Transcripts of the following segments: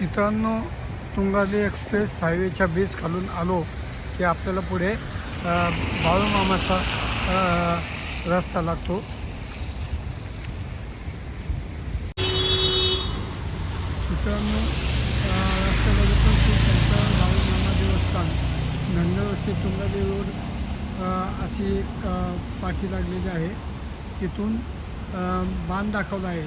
मित्रांनो तुंगाली express हायवेच्या beach खालून आलो की आपल्याला पुढे बाळूमामाचा रस्ता लागतो. मित्रांनो रस्त्यामध्ये पण येतो की बाळूमामा देवस्थान धनगरवस्ती तुंगाली रोड अशी एक पाठी लागलेली आहे. तिथून बांध दाखवला आहे.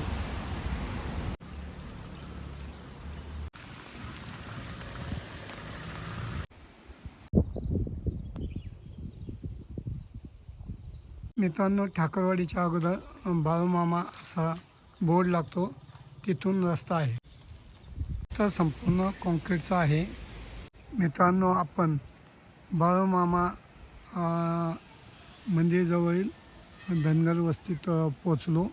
मित्रांनो ठाकरवाडीच्या अगोदर बाळूमामा असा बोर्ड लागतो. तिथून रस्ता आहे. तर संपूर्ण कॉन्क्रीटचा आहे. मित्रांनो आपण बाळूमामा मंदिरजवळील धनगर वस्तीत पोचलो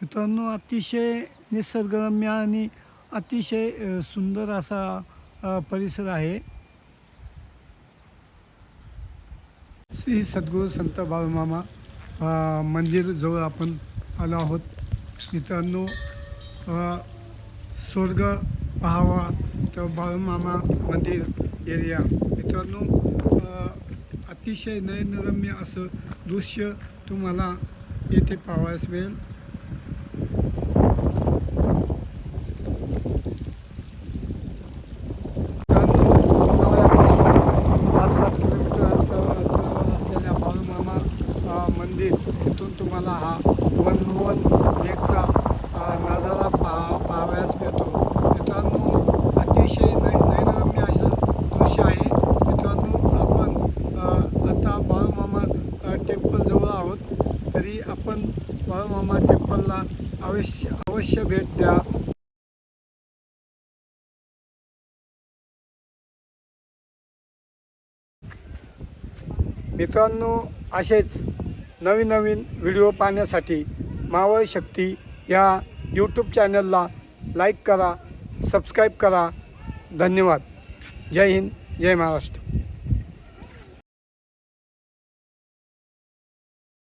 मित्रांनो अतिशय निसर्गरम्य आणि अतिशय सुंदर असा परिसर आहे. श्री सद्गुरू संत बाळूमामा मंदिरजवळ मंदिर जवळ आपण आलो आहोत. मित्रांनो स्वर्ग पाहावा तर बाळूमामा मंदिर एरिया मित्रांनो अतिशय नयनरम्य असं दृश्य तुम्हाला येथे पाहावयास मिळेल मित्रांनो, पाच सात किलोमीटर अंतरावर असलेल्या बाळूमामा अ, तिथून तुम्हाला हा वन वन लेकचा नजारा पहा पाहावयास मिळतो. मित्रांनो अतिशय नै नैनरम्य असं दृश्य आहे. मित्रांनो आपण आता बाळूमामा टेम्पलजवळ आहोत. तरी आपण बाळूमामा टेम्पलला अवश्य अवश्य भेट द्या. मित्रांनो असेच नवीन नवीन व्हिडिओ पाहण्यासाठी मावळ शक्ती या यूट्यूब चॅनलला लाईक करा सबस्क्राईब करा. धन्यवाद. जय हिंद जय महाराष्ट्र.